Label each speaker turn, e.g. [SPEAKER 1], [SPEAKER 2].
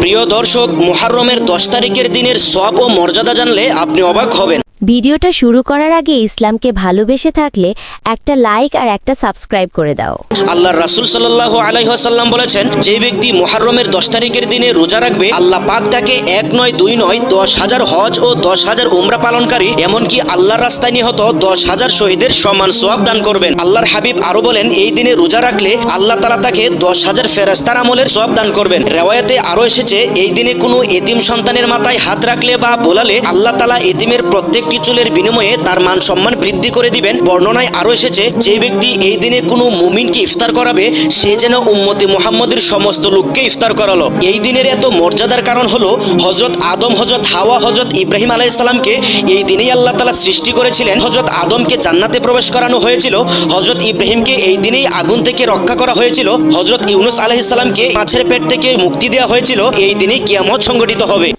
[SPEAKER 1] প্রিয় দর্শক মোহারমের দশ তারিখের দিনের সব ও মর্যাদা জানলে আপনি অবাক হবেন।
[SPEAKER 2] ভিডিওটা শুরু করার আগে ইসলামকে ভালোবেসে থাকলে একটা লাইক আর একটা সাবস্ক্রাইব করে দাও।
[SPEAKER 1] আল্লাহ রাসুল সাল্লাহ আলাইসাল্লাম বলেছেন, যে ব্যক্তি মুহাররমের দশ তারিখের দিনে রোজা রাখবে, আল্লাহ পাক তাকে এক নয়, দুই নয়, দশ হাজার হজ ও দশ হাজার উমরা পালনকারী, এমনকি আল্লাহর রাস্তায় নিহত দশ হাজার শহীদের সমান সোয়াব দান করবেন। আল্লাহর হাবিব আরও বলেন, এই দিনে রোজা রাখলে আল্লাহ তালা তাকে দশ হাজার ফেরাস্তার আমলের সোয়াব দান করবেন। রেওয়ায়তে আরও এসেছে, এই দিনে কোনো এতিম সন্তানের মাথায় হাত রাখলে বা বোলালে আল্লাহ তালা এতিমের প্রত্যেকটি চুলের বিনিময়ে তার মান সম্মান বৃদ্ধি করে দিবেন। বর্ণনায় আরও এসেছে, যে ব্যক্তি এই দিনে কোনো মুমিনকে ইফতার করাবে, সে যেন উম্মতি মোহাম্মদের সমস্ত লোককে ইফতার করালো। এই দিনের এত মর্যাদার কারণ হলো হজরত আদম হজরত হাওয়া হজরত ইব্রাহিম আলাইসালামকে এই দিনেই আল্লাহ তালা সৃষ্টি করেছিলেন। হজরত আদমকে জান্নাতে প্রবেশ করানো হয়েছিল হজরত ইব্রাহিমকে এই দিনেই আগুন থেকে রক্ষা করা হয়েছিল হজরত ইউনুস আলাইসালামকে মাছের পেট থেকে মুক্তি দেওয়া হয়েছিল। এই দিনেই কিয়ামত সংগঠিত হবে।